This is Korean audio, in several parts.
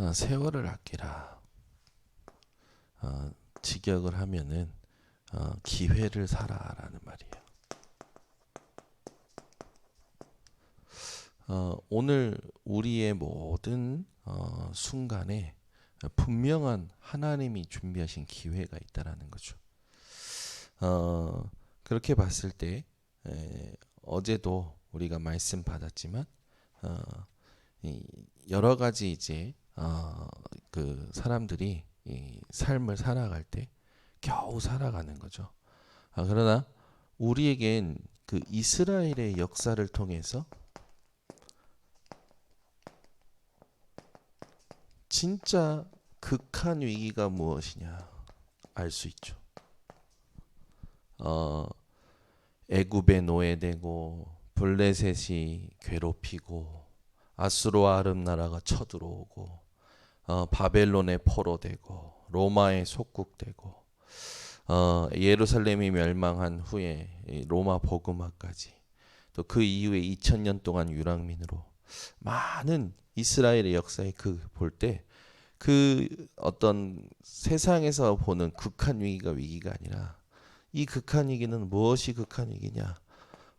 어, 세월을 아끼라. 어, 직역을 하면은 어, 기회를 살아라는 말이에요. 어, 오늘 우리의 모든 어, 순간에 분명한 하나님이 준비하신 기회가 있다라는 거죠. 어, 그렇게 봤을 때 에, 어제도 우리가 말씀 받았지만 어, 이 여러 가지 이제 어, 그 사람들이 이 삶을 살아갈 때 겨우 살아가는 거죠. 아, 그러나 우리에겐 그 이스라엘의 역사를 통해서 진짜 극한 위기가 무엇이냐 알 수 있죠. 어, 애굽에 노예되고 블레셋이 괴롭히고 아수르와 아름 나라가 쳐들어오고 어, 바벨론의 포로 되고 로마에 속국되고 어, 예루살렘이 멸망한 후에 이 로마 복음화까지 또 그 이후에 2000년 동안 유랑민으로 많은 이스라엘의 역사에 그 볼 때 그 어떤 세상에서 보는 극한 위기가 위기가 아니라 이 극한 위기는 무엇이 극한 위기냐?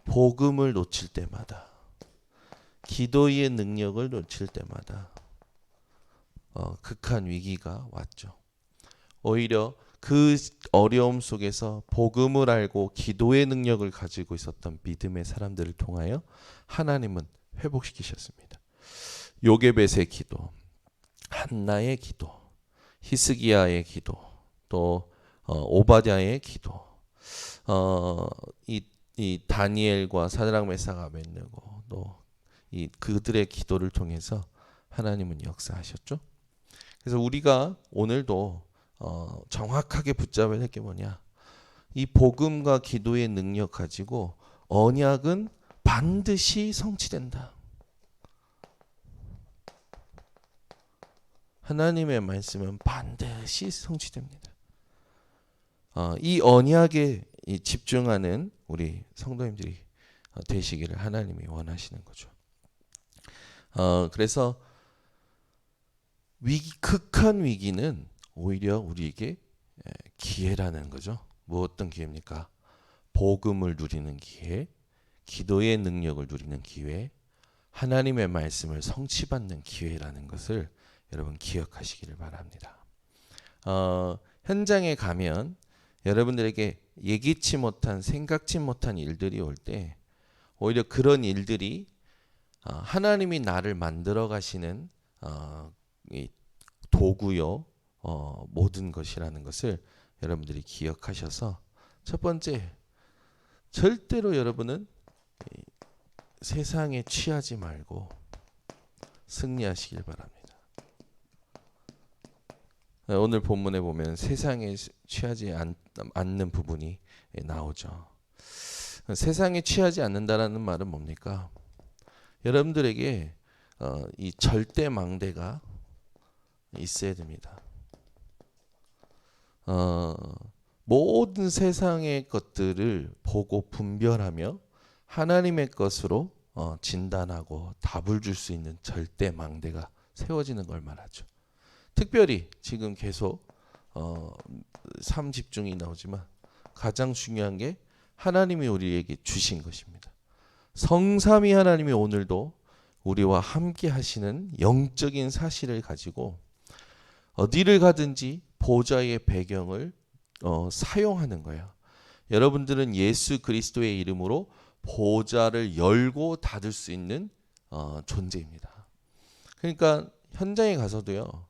복음을 놓칠 때마다 기도의 능력을 놓칠 때마다 어, 극한 위기가 왔죠. 오히려 그 어려움 속에서 복음을 알고 기도의 능력을 가지고 있었던 믿음의 사람들을 통하여 하나님은 회복시키셨습니다. 요게벳의 기도, 한나의 기도, 히스기야의 기도, 또 어, 오바댜의 기도, 어, 이, 이 다니엘과 사드락 메사가 맺고 또 이 그들의 기도를 통해서 하나님은 역사하셨죠. 그래서 우리가 오늘도 어, 정확하게 붙잡아야 할게 뭐냐? 이 복음과 기도의 능력 가지고 언약은 반드시 성취된다. 하나님의 말씀은 반드시 성취됩니다. 어, 이 언약에 이 집중하는 우리 성도님들이 어, 되시기를 하나님이 원하시는 거죠. 어, 그래서 위기 극한 위기는 오히려 우리에게 에, 기회라는 거죠. 뭐 어떤 기회입니까? 복음을 누리는 기회, 기도의 능력을 누리는 기회, 하나님의 말씀을 성취받는 기회라는 것을 여러분 기억하시기를 바랍니다. 어, 현장에 가면 여러분들에게 예기치 못한 생각지 못한 일들이 올 때 오히려 그런 일들이 어, 하나님이 나를 만들어 가시는 어, 이 도구요 어, 모든 것이라는 것을 여러분들이 기억하셔서 첫 번째 절대로 여러분은 이 세상에 취하지 말고 승리하시길 바랍니다. 어, 오늘 본문에 보면 세상에 취하지 않, 않는 부분이 나오죠. 세상에 취하지 않는다라는 말은 뭡니까? 여러분들에게 어, 이 절대 망대가 있어야 됩니다. 어, 모든 세상의 것들을 보고 분별하며 하나님의 것으로 어, 진단하고 답을 줄 수 있는 절대 망대가 세워지는 걸 말하죠. 특별히 지금 계속 어, 삶 집중이 나오지만 가장 중요한 게 하나님이 우리에게 주신 것입니다. 성삼위 하나님이 오늘도 우리와 함께 하시는 영적인 사실을 가지고 어디를 가든지 보좌의 배경을 어, 사용하는 거예요. 여러분들은 예수 그리스도의 이름으로 보좌를 열고 닫을 수 있는 어, 존재입니다. 그러니까 현장에 가서도요.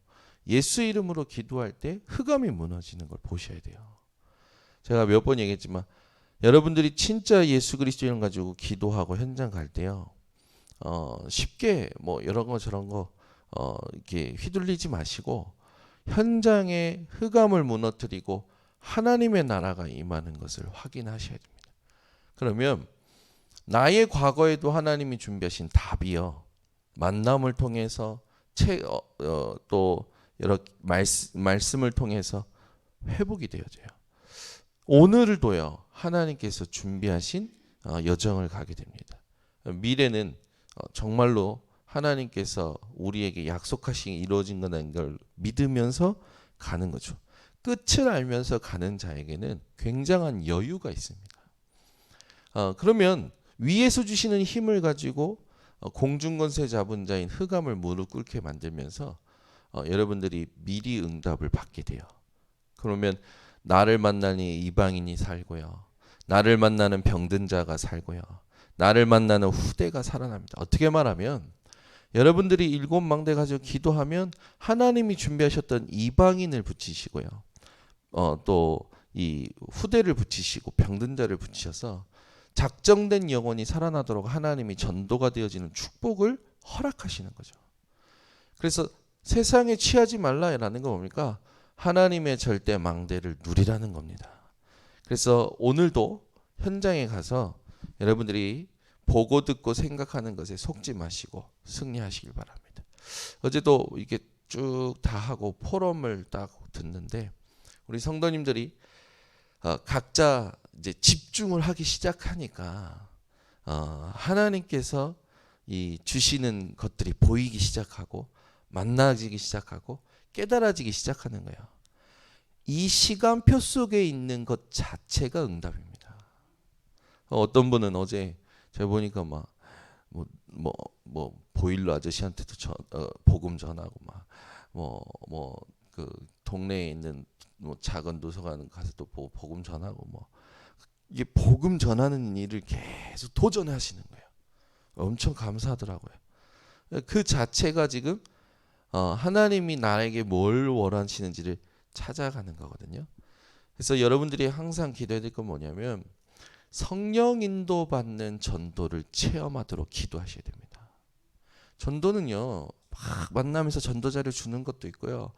예수 이름으로 기도할 때 흑암이 무너지는 걸 보셔야 돼요. 제가 몇 번 얘기했지만 여러분들이 진짜 예수 그리스도 이름 가지고 기도하고 현장 갈 때요. 어, 쉽게 뭐 이런 거 저런 거 어, 이렇게 휘둘리지 마시고 현장에 흑암을 무너뜨리고 하나님의 나라가 임하는 것을 확인하셔야 됩니다. 그러면 나의 과거에도 하나님이 준비하신 답이요. 만남을 통해서 책, 어, 어, 또 여러 말씀, 말씀을 통해서 회복이 되어져요. 오늘도요 하나님께서 준비하신 어, 여정을 가게 됩니다. 미래는 어, 정말로 하나님께서 우리에게 약속하신 게 이루어진 거라는 걸 믿으면서 가는 거죠. 끝을 알면서 가는 자에게는 굉장한 여유가 있습니다. 어, 그러면 위에서 주시는 힘을 가지고 어, 공중권세 잡은 자인 흑암을 무릎 꿇게 만들면서 어, 여러분들이 미리 응답을 받게 돼요. 그러면 나를 만나니 이방인이 살고요. 나를 만나는 병든 자가 살고요. 나를 만나는 후대가 살아납니다. 어떻게 말하면 여러분들이 일곱 망대 가지고 기도하면 하나님이 준비하셨던 이방인을 붙이시고요. 어, 또 이 후대를 붙이시고 병든 자를 붙이셔서 작정된 영혼이 살아나도록 하나님이 전도가 되어지는 축복을 허락하시는 거죠. 그래서 세상에 취하지 말라라는 건 뭡니까? 하나님의 절대 망대를 누리라는 겁니다. 그래서 오늘도 현장에 가서 여러분들이 보고 듣고 생각하는 것에 속지 마시고 승리하시길 바랍니다. 어제도 이게 쭉 다 하고 포럼을 딱 듣는데 우리 성도님들이 어, 각자 이제 집중을 하기 시작하니까 어, 하나님께서 이 주시는 것들이 보이기 시작하고 만나지기 시작하고 깨달아지기 시작하는 거예요. 이 시간표 속에 있는 것 자체가 응답입니다. 어, 어떤 분은 어제 제가 보니까 막 뭐 뭐 뭐 보일러 아저씨한테도 전, 어, 복음 전하고 막 뭐 뭐 그 동네에 있는 뭐 작은 도서관 가서 또 보- 복음 전하고 뭐 이게 복음 전하는 일을 계속 도전하시는 거예요. 엄청 감사하더라고요. 그 자체가 지금 어, 하나님이 나에게 뭘 원하시는지를 찾아가는 거거든요. 그래서 여러분들이 항상 기도해야 될 건 뭐냐면 성령 인도 받는 전도를 체험하도록 기도하셔야 됩니다. 전도는요, 막 만나면서 전도자를 주는 것도 있고요.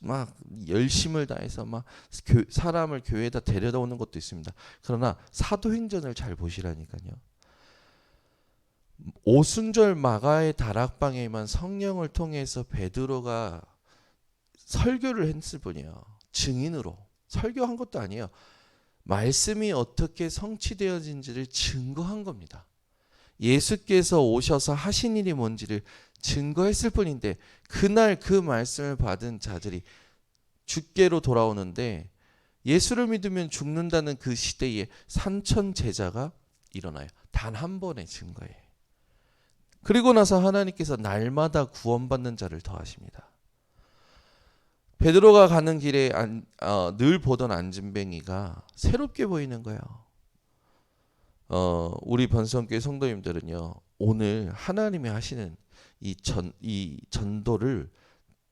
막, 열심을 다해서 막 교- 사람을 교회에다 데려다 오는 것도 있습니다. 그러나 사도행전을 잘 보시라니까요. 오순절 마가의 다락방에만 성령을 통해서 베드로가 설교를 했을 뿐이에요. 증인으로 설교한 것도 아니에요. 말씀이 어떻게 성취되어진지를 증거한 겁니다. 예수께서 오셔서 하신 일이 뭔지를 증거했을 뿐인데 그날 그 말씀을 받은 자들이 주께로 돌아오는데 예수를 믿으면 죽는다는 그 시대에 산천 제자가 일어나요. 단 한 번의 증거에. 그리고 나서 하나님께서 날마다 구원받는 자를 더하십니다. 베드로가 가는 길에 안, 어, 늘 보던 안진뱅이가 새롭게 보이는 거예요. 어, 우리 번성교회 성도님들은요 오늘 하나님이 하시는 이 전 이 전도를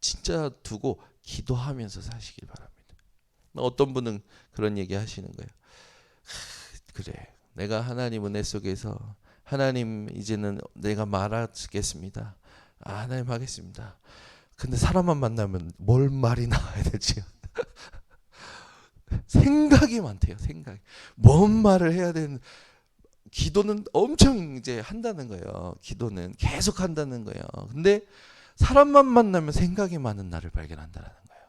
진짜 두고 기도하면서 사시길 바랍니다. 어떤 분은 그런 얘기 하시는 거예요. 하, 그래, 내가 하나님 은혜 속에서 하나님 이제는 내가 말하겠습니다. 아, 하나님 하겠습니다. 근데 사람만 만나면 뭘 말이 나와야 될지 생각이 많대요. 생각. 뭔 말을 해야 되는 기도는 엄청 이제 한다는 거예요. 기도는 계속 한다는 거예요. 근데 사람만 만나면 생각이 많은 나를 발견한다는 거예요.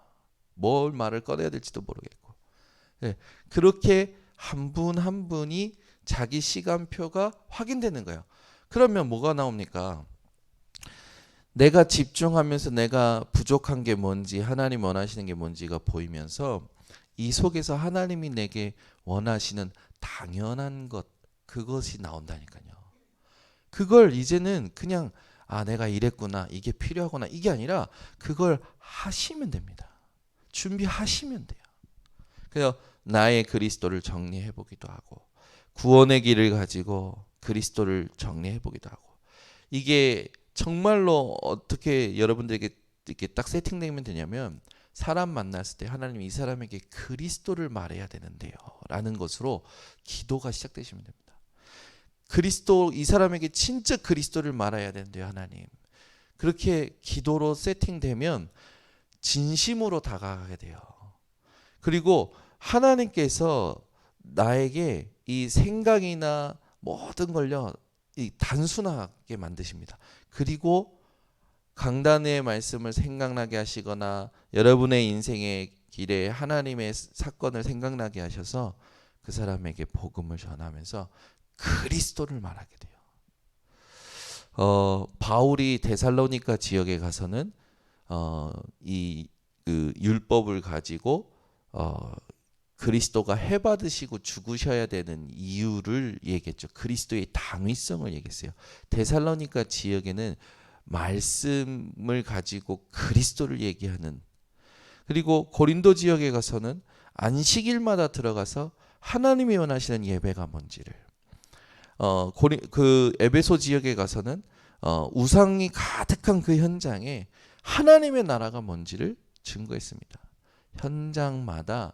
뭘 말을 꺼내야 될지도 모르겠고. 예, 그렇게 한 분 한 분이 자기 시간표가 확인되는 거예요. 그러면 뭐가 나옵니까? 내가 집중하면서 내가 부족한 게 뭔지 하나님 원하시는 게 뭔지가 보이면서 이 속에서 하나님이 내게 원하시는 당연한 것 그것이 나온다니까요. 그걸 이제는 그냥 아 내가 이랬구나 이게 필요하구나 이게 아니라 그걸 하시면 됩니다. 준비하시면 돼요. 그래서 나의 그리스도를 정리해 보기도 하고 구원의 길을 가지고 그리스도를 정리해 보기도 하고 이게 정말로 어떻게 여러분들에게 이렇게 딱 세팅되면 되냐면 사람 만났을 때 하나님 이 사람에게 그리스도를 말해야 되는데요. 라는 것으로 기도가 시작되시면 됩니다. 그리스도 이 사람에게 진짜 그리스도를 말해야 되는데요, 하나님. 그렇게 기도로 세팅되면 진심으로 다가가게 돼요. 그리고 하나님께서 나에게 이 생각이나 모든 걸요 이 단순하게 만드십니다. 그리고 강단의 말씀을 생각나게 하시거나 여러분의 인생의 길에 하나님의 사건을 생각나게 하셔서 그 사람에게 복음을 전하면서 그리스도를 말하게 돼요. 어, 바울이 데살로니가 지역에 가서는 어, 이그 율법을 가지고 어, 그리스도가 해 받으시고 죽으셔야 되는 이유를 얘기했죠. 그리스도의 당위성을 얘기했어요. 데살로니가 지역에는 말씀을 가지고 그리스도를 얘기하는 그리고 고린도 지역에 가서는 안식일마다 들어가서 하나님이 원하시는 예배가 뭔지를 어 고리 그 에베소 지역에 가서는 어 우상이 가득한 그 현장에 하나님의 나라가 뭔지를 증거했습니다. 현장마다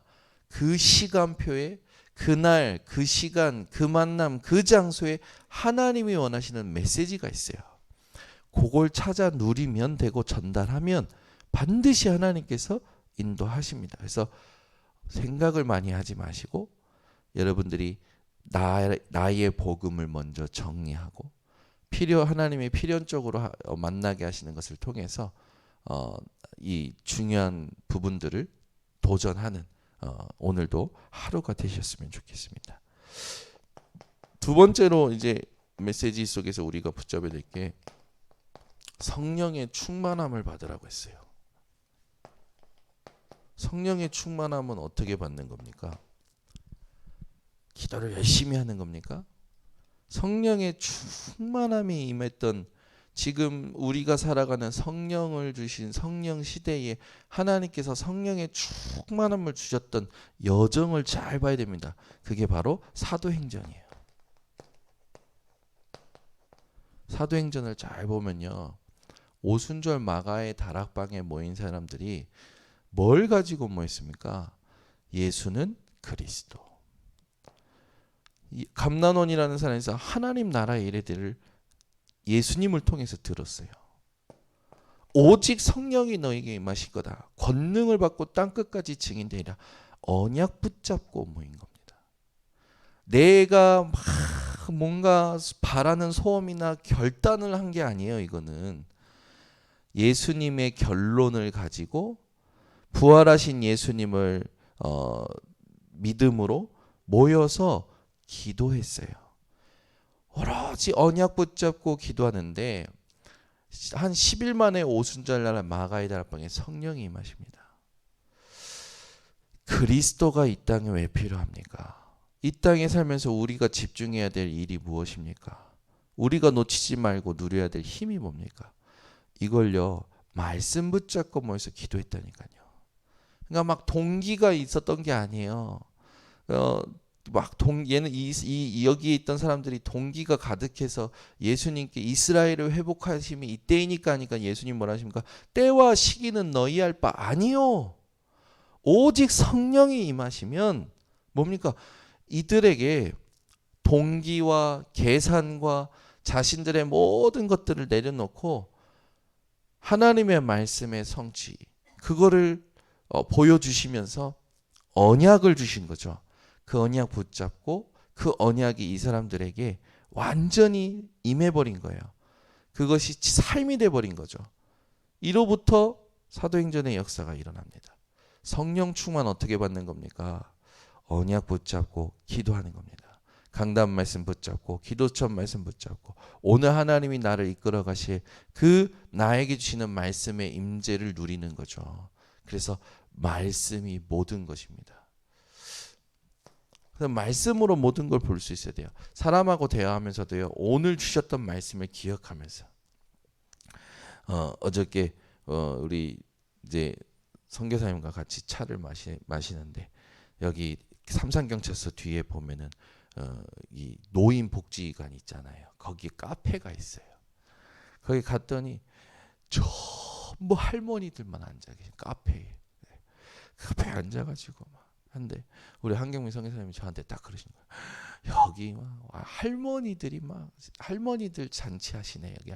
그 시간표에 그날 그 시간 그 만남 그 장소에 하나님이 원하시는 메시지가 있어요. 그걸 찾아 누리면 되고 전달하면 반드시 하나님께서 인도하십니다. 그래서 생각을 많이 하지 마시고 여러분들이 나, 나의 복음을 먼저 정리하고 필요 하나님의 필연적으로 하- 어, 만나게 하시는 것을 통해서 어, 이 중요한 부분들을 도전하는 어, 오늘도 하루가 되셨으면 좋겠습니다. 두 번째로 이제 메시지 속에서 우리가 붙잡아야 될 게 성령의 충만함을 받으라고 했어요. 성령의 충만함은 어떻게 받는 겁니까? 기도를 열심히 하는 겁니까? 성령의 충만함이 임했던 지금 우리가 살아가는 성령을 주신 성령 시대에 하나님께서 성령의 충만함을 주셨던 여정을 잘 봐야 됩니다. 그게 바로 사도행전이에요. 사도행전을 잘 보면요. 오순절 마가의 다락방에 모인 사람들이 뭘 가지고 모였습니까? 예수는 그리스도. 이 감난원이라는 사람에서 하나님 나라의 이래들을 예수님을 통해서 들었어요. 오직 성령이 너에게 임하실 거다. 권능을 받고 땅 끝까지 증인되리라. 언약 붙잡고 모인 겁니다. 내가 막 뭔가 바라는 소원이나 결단을 한 게 아니에요. 이거는 예수님의 결론을 가지고 부활하신 예수님을 어, 믿음으로 모여서 기도했어요. 오로지 언약 붙잡고 기도하는데 한 10일 만에 오순절 날 마가의 다락방에 성령이 임하십니다. 그리스도가 이 땅에 왜 필요합니까? 이 땅에 살면서 우리가 집중해야 될 일이 무엇입니까? 우리가 놓치지 말고 누려야 될 힘이 뭡니까? 이걸요 말씀 붙잡고 모여서 기도했다니까요. 그러니까 막 동기가 있었던 게 아니에요. 어, 막 동 얘는 이, 이 여기에 있던 사람들이 동기가 가득해서 예수님께 이스라엘을 회복하심이 이때이니까 하니까 예수님 뭐라 하십니까? 때와 시기는 너희 할 바 아니요. 오직 성령이 임하시면 뭡니까? 이들에게 동기와 계산과 자신들의 모든 것들을 내려놓고 하나님의 말씀의 성취 그거를 어, 보여주시면서 언약을 주신 거죠. 그 언약 붙잡고 그 언약이 이 사람들에게 완전히 임해버린 거예요. 그것이 삶이 돼버린 거죠. 이로부터 사도행전의 역사가 일어납니다. 성령 충만 어떻게 받는 겁니까? 언약 붙잡고 기도하는 겁니다. 강단 말씀 붙잡고 기도천 말씀 붙잡고 오늘 하나님이 나를 이끌어 가실 그 나에게 주시는 말씀의 임재를 누리는 거죠. 그래서 말씀이 모든 것입니다. 그래서 말씀으로 모든 걸 볼 수 있어야 돼요. 사람하고 대화하면서도요. 오늘 주셨던 말씀을 기억하면서 어, 어저께 어, 우리 이제 선교사님과 같이 차를 마시, 마시는데 여기 삼산경찰서 뒤에 보면은 어, 이 노인 복지관 있잖아요. 거기 카페가 있어요. 거기 갔더니 전부 할머니들만 앉아 계신 카페에 네. 카페에 앉아가지고 막 한데 우리 한경민 선교사님이 저한테 딱 그러신 거예요. 여기 막 와, 할머니들이 막 할머니들 잔치하시네 여기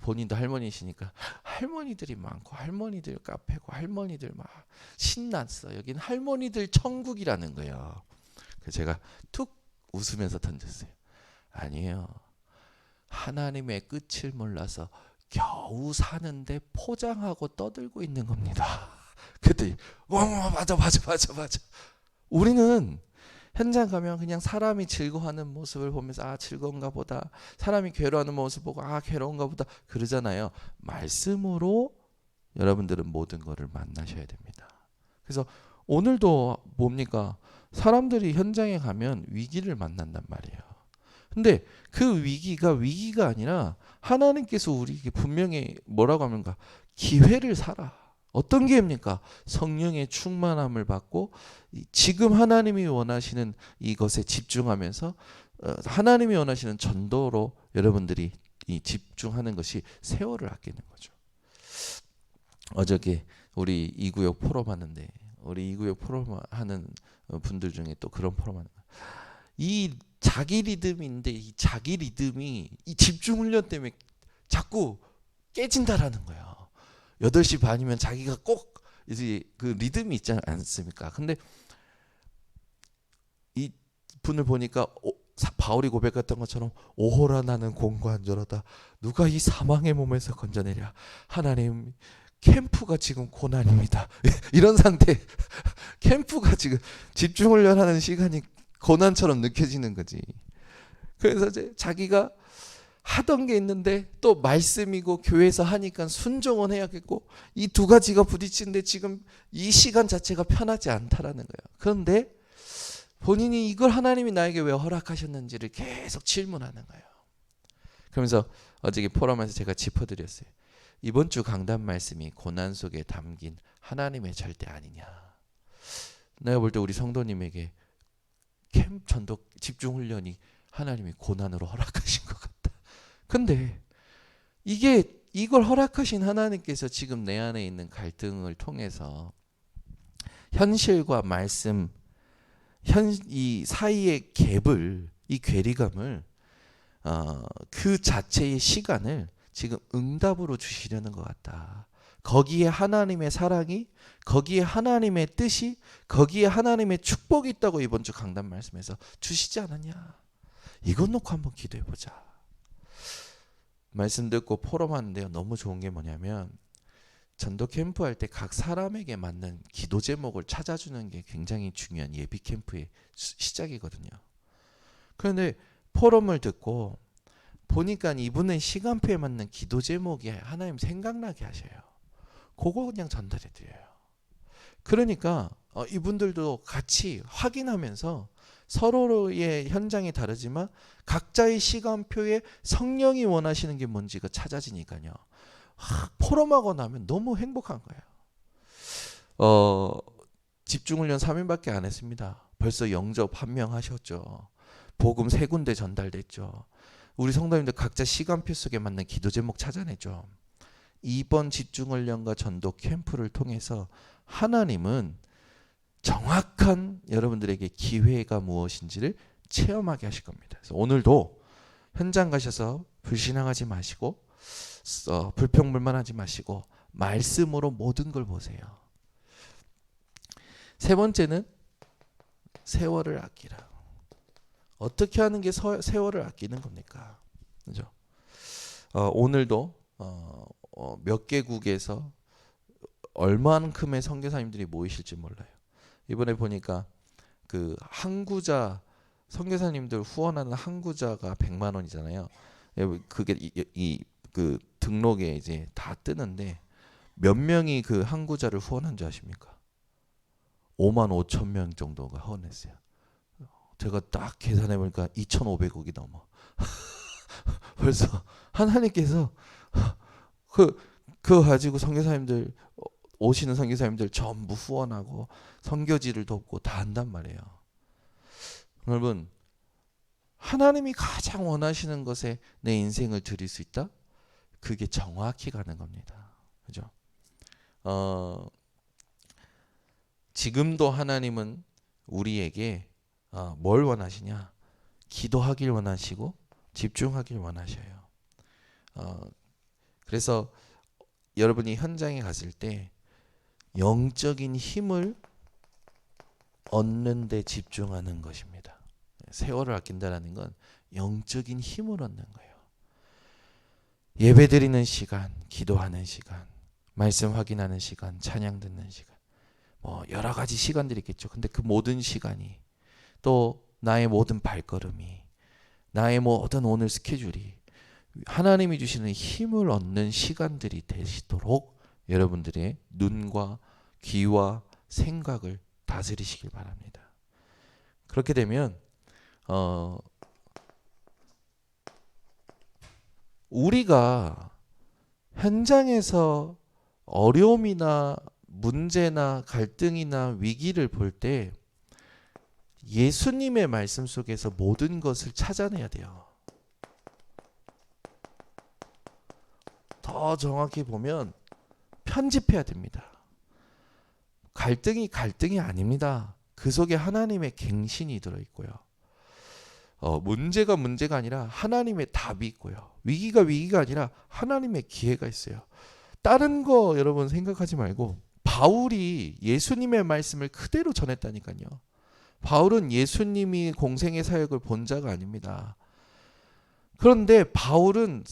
본인도 할머니시니까 할머니들이 많고 할머니들 카페고 할머니들 막 신났어. 여긴 할머니들 천국이라는 거예요. 그래서 제가 툭 웃으면서 던졌어요. 아니에요. 하나님의 끝을 몰라서 겨우 사는데 포장하고 떠들고 있는 겁니다. 그랬더니 와 맞아 맞아 맞아 맞아. 우리는 현장 가면 그냥 사람이 즐거워하는 모습을 보면서 아 즐거운가 보다. 사람이 괴로워하는 모습 보고 아 괴로운가 보다. 그러잖아요. 말씀으로 여러분들은 모든 것을 만나셔야 됩니다. 그래서 오늘도 뭡니까? 사람들이 현장에 가면 위기를 만난단 말이에요. 근데 그 위기가 위기가 아니라 하나님께서 우리에게 분명히 뭐라고 하는가? 기회를 살아. 어떤 기회입니까? 성령의 충만함을 받고 이- 지금 하나님이 원하시는 이것에 집중하면서 어, 하나님이 원하시는 전도로 여러분들이 이 집중하는 것이 세월을 아끼는 거죠. 어저께 우리 이구역 포럼 하는데 우리 이구역 포럼 하는 분들 중에 또 그런 포럼 하는. 이 자기 리듬인데 이 자기 리듬이 이 집중 훈련 때문에 자꾸 깨진다라는 거예요. 8시 반이면 자기가 꼭 이제 그 리듬이 있지 않습니까? 근데 이 분을 보니까 오- 사- 바울이 고백했던 것처럼 오호라 나는 공고한 저러다. 누가 이 사망의 몸에서 건져내랴. 하나님 캠프가 지금 고난입니다. 이런 상태. 캠프가 지금 집중 훈련하는 시간이 고난처럼 느껴지는 거지. 그래서 이제 자기가 하던 게 있는데 또 말씀이고 교회에서 하니까 순종은 해야겠고 이 두 가지가 부딪히는데 지금 이 시간 자체가 편하지 않다라는 거예요. 그런데 본인이 이걸 하나님이 나에게 왜 허락하셨는지를 계속 질문하는 거예요. 그러면서 어저께 포럼에서 제가 짚어드렸어요. 이번 주 강단 말씀이 고난 속에 담긴 하나님의 절대 아니냐. 내가 볼 때 우리 성도님에게 캠 전도 집중 훈련이 하나님이 고난으로 허락하신 것 같다. 근데 이게 이걸 허락하신 하나님께서 지금 내 안에 있는 갈등을 통해서 현실과 말씀 현 이 사이의 갭을 이 괴리감을 어, 그 자체의 시간을 지금 응답으로 주시려는 것 같다. 거기에 하나님의 사랑이 거기에 하나님의 뜻이 거기에 하나님의 축복이 있다고 이번 주 강단 말씀에서 주시지 않았냐. 이것 놓고 한번 기도해 보자. 말씀 듣고 포럼하는데요. 너무 좋은 게 뭐냐면 전도 캠프 할 때 각 사람에게 맞는 기도 제목을 찾아주는 게 굉장히 중요한 예비 캠프의 시- 시작이거든요. 그런데 포럼을 듣고 보니까 이분의 시간표에 맞는 기도 제목이 하나님 생각나게 하셔요. 그거 그냥 전달해 드려요. 그러니까 어, 이분들도 같이 확인하면서 서로의 현장이 다르지만 각자의 시간표에 성령이 원하시는 게 뭔지가 찾아지니까요. 하, 포럼하고 나면 너무 행복한 거예요. 어, 집중훈련 3일밖에 안 했습니다. 벌써 영접 한 명 하셨죠. 복음 세 군데 전달됐죠. 우리 성도님들 각자 시간표 속에 맞는 기도 제목 찾아내죠. 이번 집중훈련과 전도 캠프를 통해서 하나님은 정확한 여러분들에게 기회가 무엇인지를 체험하게 하실 겁니다. 그래서 오늘도 현장 가셔서 불신앙하지 마시고 어, 불평불만하지 마시고 말씀으로 모든 걸 보세요. 세 번째는 세월을 아끼라. 어떻게 하는 게 서, 세월을 아끼는 겁니까? 그죠? 어, 오늘도 어, 어, 몇 개국에서 얼만큼의 선교사님들이 모이실지 몰라요. 이번에 보니까 그 항구자 선교사님들 후원하는 항구자가 100만 원이잖아요. 예, 그게 이그 등록에 이제 다 뜨는데 몇 명이 그 항구자를 후원한 줄 아십니까? 5만 5천 명 정도가 후원했어요. 제가 딱 계산해 보니까 2,500억이 넘어. 벌써 하나님께서 그 그거 가지고 선교사님들 오시는 선교사님들 전부 후원하고 선교지를 돕고 다 한단 말이에요. 여러분 하나님이 가장 원하시는 것에 내 인생을 드릴 수 있다? 그게 정확히 가는 겁니다. 그죠? 어, 지금도 하나님은 우리에게 어, 뭘 원하시냐? 기도하길 원하시고 집중하길 원하셔요. 어, 그래서 여러분이 현장에 갔을 때 영적인 힘을 얻는 데 집중하는 것입니다. 세월을 아낀다라는 건 영적인 힘을 얻는 거예요. 예배 드리는 시간, 기도하는 시간, 말씀 확인하는 시간, 찬양 듣는 시간. 뭐 여러 가지 시간들이 있겠죠. 근데 그 모든 시간이 또 나의 모든 발걸음이 나의 모든 오늘 스케줄이 하나님이 주시는 힘을 얻는 시간들이 되시도록 여러분들의 눈과 귀와 생각을 다스리시길 바랍니다. 그렇게 되면 어 우리가 현장에서 어려움이나 문제나 갈등이나 위기를 볼 때 예수님의 말씀 속에서 모든 것을 찾아내야 돼요. 더 정확히 보면 편집해야 됩니다. 갈등이 갈등이 아닙니다. 그 속에 하나님의 갱신이 들어 있고요. 어, 문제가 문제가 아니라 하나님의 답이 있고요. 위기가 위기가 아니라 하나님의 기회가 있어요. 다른 거 여러분 생각하지 말고 바울이 예수님의 말씀을 그대로 전했다니까요. 바울은 예수님이 공생의 사역을 본 자가 아닙니다. 그런데 바울은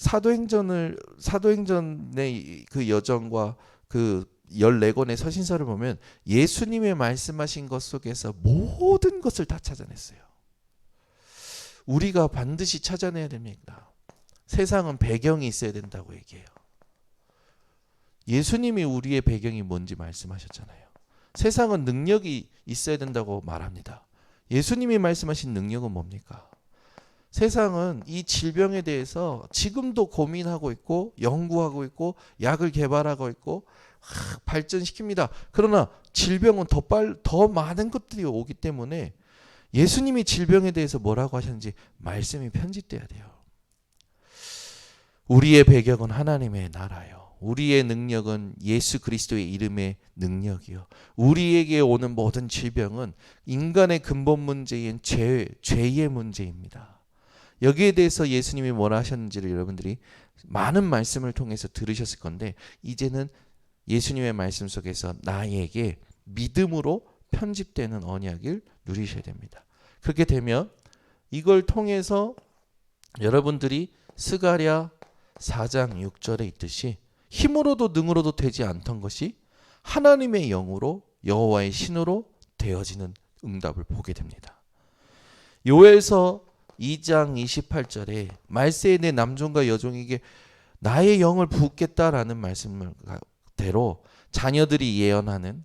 사도행전을 사도행전의 그 여정과 그 14권의 서신서를 보면 예수님의 말씀하신 것 속에서 모든 것을 다 찾아냈어요. 우리가 반드시 찾아내야 됩니다. 세상은 배경이 있어야 된다고 얘기해요. 예수님이 우리의 배경이 뭔지 말씀하셨잖아요. 세상은 능력이 있어야 된다고 말합니다. 예수님이 말씀하신 능력은 뭡니까? 세상은 이 질병에 대해서 지금도 고민하고 있고 연구하고 있고 약을 개발하고 있고 하, 발전시킵니다. 그러나 질병은 더 빨, 더 많은 것들이 오기 때문에 예수님이 질병에 대해서 뭐라고 하셨는지 말씀이 편집돼야 돼요. 우리의 배경은 하나님의 나라요. 우리의 능력은 예수 그리스도의 이름의 능력이요. 우리에게 오는 모든 질병은 인간의 근본 문제인 죄, 죄의 문제입니다. 여기에 대해서 예수님이 뭐라 하셨는지를 여러분들이 많은 말씀을 통해서 들으셨을 건데 이제는 예수님의 말씀 속에서 나에게 믿음으로 편집되는 언약을 누리셔야 됩니다. 그렇게 되면 이걸 통해서 여러분들이 스가랴 4장 6절에 있듯이 힘으로도 능으로도 되지 않던 것이 하나님의 영으로 여호와의 신으로 되어지는 응답을 보게 됩니다. 요엘서 2장 28절에 말세에 내 남종과 여종에게 나의 영을 붓겠다라는 말씀대로 자녀들이 예언하는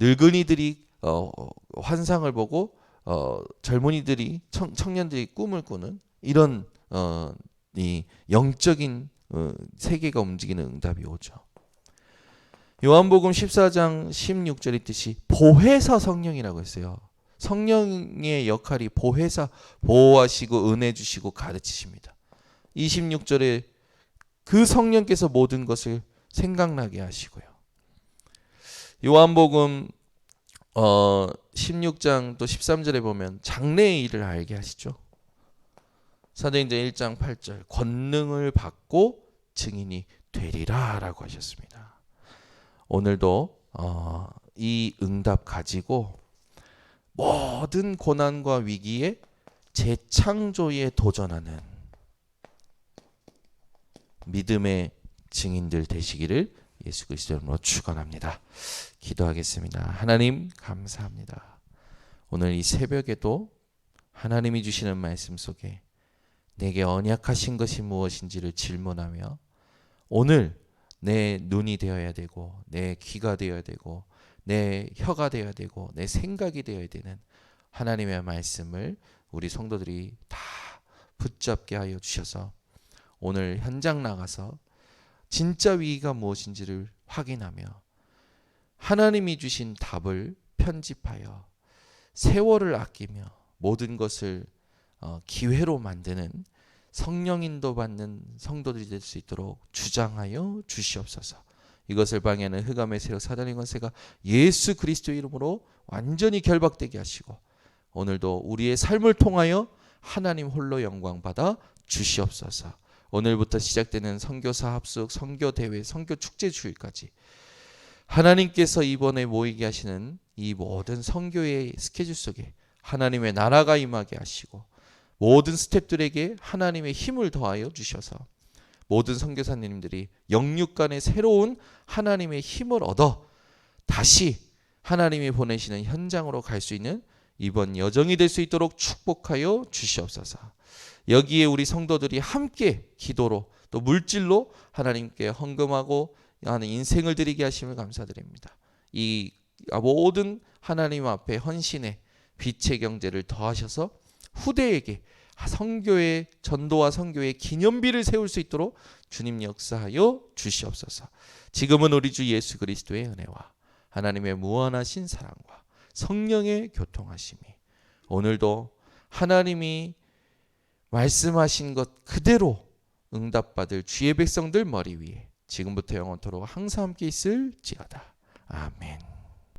늙은이들이 어, 환상을 보고 어, 젊은이들이 청, 청년들이 꿈을 꾸는 이런 어, 이 영적인 어, 세계가 움직이는 응답이 오죠. 요한복음 14장 16절 있듯이 보혜사 성령이라고 했어요. 성령의 역할이 보혜사 보호하시고 은혜 주시고 가르치십니다. 26절에 그 성령께서 모든 것을 생각나게 하시고요. 요한복음 어 16장 또 13절에 보면 장래의 일을 알게 하시죠. 사도행전 1장 8절 권능을 받고 증인이 되리라라고 하셨습니다. 오늘도 어, 이 응답 가지고 모든 고난과 위기에 재창조에 도전하는 믿음의 증인들 되시기를 예수 그리스도 이름으로 축원합니다. 기도하겠습니다. 하나님 감사합니다. 오늘 이 새벽에도 하나님이 주시는 말씀 속에 내게 언약하신 것이 무엇인지를 질문하며 오늘 내 눈이 되어야 되고 내 귀가 되어야 되고 내 혀가 되어야 되고 내 생각이 되어야 되는 하나님의 말씀을 우리 성도들이 다 붙잡게 하여 주셔서 오늘 현장 나가서 진짜 위기가 무엇인지를 확인하며 하나님이 주신 답을 편집하여 세월을 아끼며 모든 것을 어, 기회로 만드는 성령 인도 받는 성도들이 될 수 있도록 주장하여 주시옵소서. 이것을 방해하는 흑암의 세력 사단의 권세가 예수 그리스도 이름으로 완전히 결박되게 하시고 오늘도 우리의 삶을 통하여 하나님 홀로 영광 받아 주시옵소서. 오늘부터 시작되는 선교사 합숙, 선교 대회, 선교 축제 주일까지 하나님께서 이번에 모이게 하시는 이 모든 선교의 스케줄 속에 하나님의 나라가 임하게 하시고 모든 스탭들에게 하나님의 힘을 더하여 주셔서 모든 선교사님들이 영육 간의 새로운 하나님의 힘을 얻어 다시 하나님이 보내시는 현장으로 갈 수 있는 이번 여정이 될 수 있도록 축복하여 주시옵소서. 여기에 우리 성도들이 함께 기도로 또 물질로 하나님께 헌금하고 하는 인생을 드리게 하심을 감사드립니다. 이 모든 하나님 앞에 헌신의 빛의 경제를 더하셔서 후대에게 성교의 전도와 성교의 기념비를 세울 수 있도록 주님 역사하여 주시옵소서. 지금은 우리 주 예수 그리스도의 은혜와 하나님의 무한하신 사랑과 성령의 교통하심이 오늘도 하나님이 말씀하신 것 그대로 응답받을 주의 백성들 머리 위에 지금부터 영원토록 항상 함께 있을지어다. 아멘.